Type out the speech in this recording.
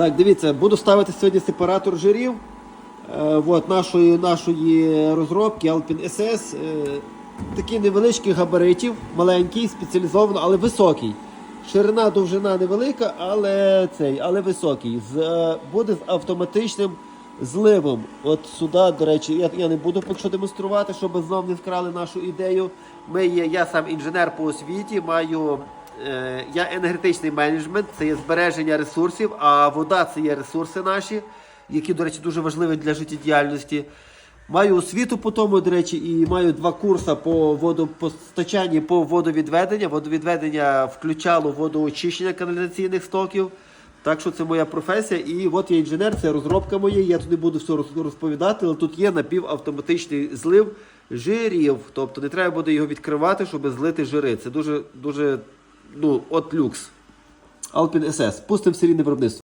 Так, дивіться, буду ставити сьогодні сепаратор жирів е, от, нашої, нашої розробки Alpine SS. Е, такий невеличкий габаритів, маленький, спеціалізований, але високий. Ширина, довжина невелика, але цей, але високий. З, е, буде з автоматичним зливом. От сюди, до речі, я, я не буду поки що демонструвати, щоб знов не вкрали нашу ідею. Ми є, я сам інженер по освіті, маю я енергетичний менеджмент, це є збереження ресурсів, а вода це є ресурси наші, які, до речі, дуже важливі для життєдіяльності. Маю освіту по тому, до речі, і маю два курси по водопостачанні, по водовідведення. Водовідведення включало водоочищення каналізаційних стоків. Так що це моя професія. І от я інженер, це розробка моя. Я тут не буду все розповідати, але тут є напівавтоматичний злив жирів. Тобто не треба буде його відкривати, щоб злити жири. Це дуже, дуже, ну, от люкс. Alpine SS. Пустимо серійне виробництво.